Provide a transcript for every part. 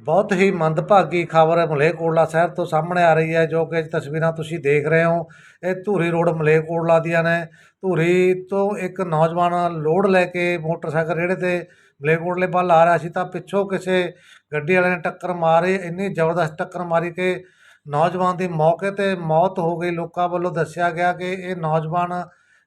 ਬਹੁਤ ਹੀ ਮੰਦਭਾਗੀ ਖਬਰ ਮਲੇਰਕੋਟਲਾ ਸ਼ਹਿਰ ਤੋਂ ਸਾਹਮਣੇ ਆ ਰਹੀ ਹੈ, ਜੋ ਕਿ ਤਸਵੀਰਾਂ ਤੁਸੀਂ ਦੇਖ ਰਹੇ ਹੋ। ਇਹ ਧੂਰੀ ਰੋਡ ਮਲੇਕੋਟਲਾ ਦੀਆਂ ਨੇ। ਧੂਰੀ ਤੋਂ ਇੱਕ ਨੌਜਵਾਨ ਲੋਡ ਲੈ ਕੇ ਮੋਟਰਸਾਈਕਲ ਰੇੜੇ ਤੇ ਮਲੇਕੋਟਲੇ ਵੱਲ ਆ ਰਿਹਾ ਸੀ, ਤਾਂ ਪਿੱਛੋਂ ਕਿਸੇ ਗੱਡੀ ਵਾਲੇ ਨੇ ਟੱਕਰ ਮਾਰੀ। ਇੰਨੀ ਜ਼ਬਰਦਸਤ ਟੱਕਰ ਮਾਰੀ ਕਿ ਨੌਜਵਾਨ ਦੀ ਮੌਕੇ ਤੇ ਮੌਤ ਹੋ ਗਈ। ਲੋਕਾਂ ਵੱਲੋਂ ਦੱਸਿਆ ਗਿਆ ਕਿ ਇਹ ਨੌਜਵਾਨ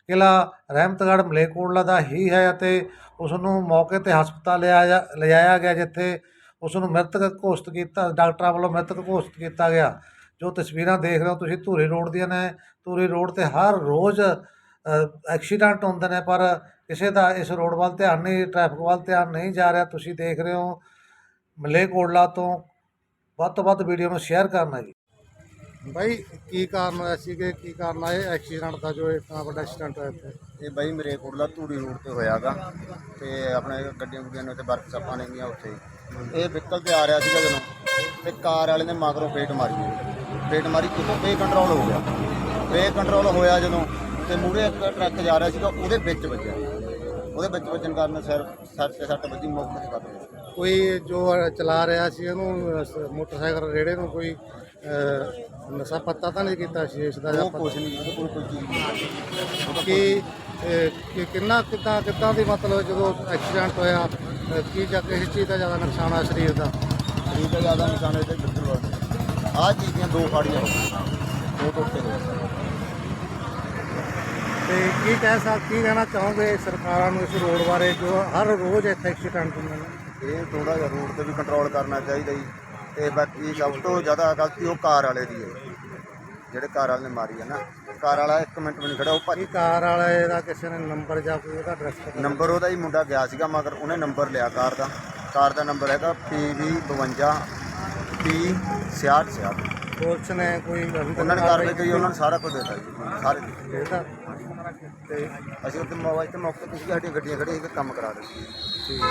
ਕਿਲ੍ਹਾ ਰਹਿਮਤਗੜ੍ਹ ਮਲੇਕੋਟਲਾ ਦਾ ਹੀ ਹੈ ਅਤੇ ਉਸ ਨੂੰ ਮੌਕੇ ਤੇ ਹਸਪਤਾਲ ਲਿਆਇਆ ਲਿਜਾਇਆ ਗਿਆ, ਜਿੱਥੇ ਉਸ ਨੂੰ ਮ੍ਰਿਤਕ ਘੋਸ਼ਿਤ ਕੀਤਾ ਡਾਕਟਰਾਂ ਵੱਲੋਂ ਮ੍ਰਿਤਕ ਘੋਸ਼ਿਤ ਕੀਤਾ ਗਿਆ। ਜੋ ਤਸਵੀਰਾਂ ਦੇਖ ਰਹੇ ਹੋ ਤੁਸੀਂ ਧੂਰੀ ਰੋਡ ਦੀਆਂ ਨੇ। ਧੂਰੀ ਰੋਡ ਤੇ ਹਰ ਰੋਜ਼ ਐਕਸੀਡੈਂਟ ਹੁੰਦੇ ਨੇ ਪਰ ਕਿਸੇ ਦਾ ਇਸ ਰੋਡ ਵੱਲ ਧਿਆਨ ਨਹੀਂ ਟ੍ਰੈਫਿਕ ਵੱਲ ਧਿਆਨ ਨਹੀਂ ਜਾ ਰਿਹਾ। ਤੁਸੀਂ ਦੇਖ ਰਹੇ ਹੋ ਮਲੇਰਕੋਟਲਾ ਤੋਂ। ਵੱਧ ਤੋਂ ਵੱਧ ਵੀਡੀਓ ਨੂੰ ਸ਼ੇਅਰ ਕਰਨਾ ਜੀ। ਬਾਈ ਕੀ ਕਾਰਨ ਹੋਇਆ ਸੀ ਕਿ ਕੀ ਕਾਰਨ ਆ ਇਹ ਐਕਸੀਡੈਂਟ ਦਾ ਜੋ ਇਤਨਾ ਵੱਡਾ ਐਕਸੀਡੈਂਟ ਹੋਇਆ ਇੱਥੇ? ਇਹ ਬਾਈ ਮੇਰੇ ਕੋਟਲਾ ਧੂੜੀ ਰੋਡ ਤੇ ਹੋਇਆਗਾ। ਤੇ ਆਪਣੇ ਗੱਡੀਆਂ ਗੁੱਡੀਆਂ ਨੇ ਉੱਥੇ ਵਰਕਸ਼ਾਪਾਂ ਨੇ ਗੀਆਂ ਉੱਥੇ। ਇਹ ਵਹੀਕਲ ਤੇ ਆ ਰਿਹਾ ਸੀਗਾ ਜਦੋਂ ਤੇ ਕਾਰ ਵਾਲੇ ਨੇ ਮਗਰੋਂ ਫੇਟ ਮਾਰੀ। ਫੇਟ ਮਾਰੀ ਕਿਤੋਂ ਬੇ ਕੰਟਰੋਲ ਹੋ ਗਿਆ। ਬੇ ਕੰਟਰੋਲ ਹੋਇਆ ਜਦੋਂ ਤੇ ਮੂਰੇ ਇੱਕ ਟਰੱਕ ਜਾ ਰਿਹਾ ਸੀਗਾ ਉਹਦੇ ਵਿੱਚ ਵੱਜਿਆ। ਉਹਦੇ ਵਿੱਚ ਵੱਜਣ ਕਾਰਨ ਸਿਰ ਸਿਰ ਤੇ ਸੱਟ ਵੱਜੀ ਮੌਕੇ ਤੇ ਗਿਆ ਕੋਈ ਜੋ ਚਲਾ ਰਿਹਾ ਸੀ ਉਹਨੂੰ ਸ- ਮੋਟਰਸਾਈਕਲ ਰੇੜੇ ਨੂੰ ਕੋਈ ਅਹ, ਨਸ਼ਾ ਪੱਤਾ ਤਾਂ ਨਹੀਂ ਕੀਤਾ ਸੀ ਇਸ ਦਾ ਜਾਂ ਉਹ ਕੁਛ ਨਹੀਂ ਉਹਦੇ ਕੋਲ ਕੋਈ ਚੀਜ਼ ਨਹੀਂ ਕਿ ਅਹ, ਕਿ ਕਿੰਨਾ ਕਿੱਦਾਂ ਕਿੱਦਾਂ ਦੀ ਮਤਲਬ ਜਦੋਂ ਐਕਸੀਡੈਂਟ ਹੋਇਆ? ਕੀ ਜਾਂ ਕਿਸ ਚੀਜ਼ ਦਾ ਜ਼ਿਆਦਾ ਨੁਕਸਾਨ ਆ ਸਰੀਰ ਦਾ? ਠੀਕ ਹੈ ਜ਼ਿਆਦਾ ਨਿਸ਼ਾਨੇ ਤੇ ਬਿਲਕੁਲ ਆਹ ਚੀਜ਼ ਦੀਆਂ ਦੋ ਫਾੜੀਆਂ ਹੋ ਗਈਆਂ। ਦੋ ਟੁੱਟੇ ਹੋਏ ਤੇ ਕੀ ਕਹਿ ਸਕ ਕੀ ਕਹਿਣਾ ਚਾਹੋਗੇ ਸਰਕਾਰਾਂ ਨੂੰ ਇਸ ਰੋਡ ਬਾਰੇ ਜੋ ਹਰ ਰੋਜ਼ ਇੱਥੇ ਐਕਸੀਡੈਂਟ ਹੁੰਦੇ ਨੇ? ਇਹ ਥੋੜਾ ਜਿਹਾ ਰੋਡ ਤੇ ਵੀ ਕੰਟਰੋਲ ਕਰਨਾ ਚਾਹੀਦਾ ਜੀ। ਤੇ ਬਾਕੀ ਸਭ ਤੋਂ ਜ਼ਿਆਦਾ ਗਲਤੀ ਉਹ ਕਾਰ ਵਾਲੇ ਦੀ ਹੈ। ਜਿਹੜੇ ਕਾਰ ਵਾਲੇ ਨੇ ਮਾਰੀ ਹੈ ਨਾ। ਕਾਰ ਵਾਲਾ ਇੱਕ ਮਿੰਟ ਵੀ ਨਹੀਂ ਖੜਾ ਉਹ ਭੱਜ ਕੀ ਕਾਰ ਵਾਲੇ ਦਾ ਕਿਸੇ ਨੇ ਨੰਬਰ ਜਾਂ ਕੋਈ ਉਹਦਾ ਐਡਰੈਸ ਪਤਾ ਨੰਬਰ ਉਹਦਾ ਹੀ ਮੁੰਡਾ ਗਿਆ ਸੀਗਾ ਮਗਰ ਉਹਨੇ ਨੰਬਰ ਲਿਆ ਕਾਰ ਦਾ। ਕਾਰ ਦਾ ਨੰਬਰ ਹੈਗਾ PV 52 P 66 ਪੁਲਿਸ ਨੇ ਕੋਈ ਉਹਨਾਂ ਨੇ ਕਾਰਵਾਈ ਕੀਤੀ ਉਹਨਾਂ ਨੇ ਸਾਰਾ ਕੁਝ ਦਿੱਤਾ ਜੀ ਸਾਰੇ ਦਿੱਤੇ। ਇਹਦਾ ਤੇ ਅਸੀਂ ਉੱਥੇ ਮੋਬਾਈਲ ਤੇ ਮੌਕੇ ਤੇ ਸਾਡੀਆਂ ਗੱਡੀਆਂ ਖੜੀਆਂ ਸੀ ਕੰਮ ਕਰਾ ਦਿੱਤੀ ਠੀਕ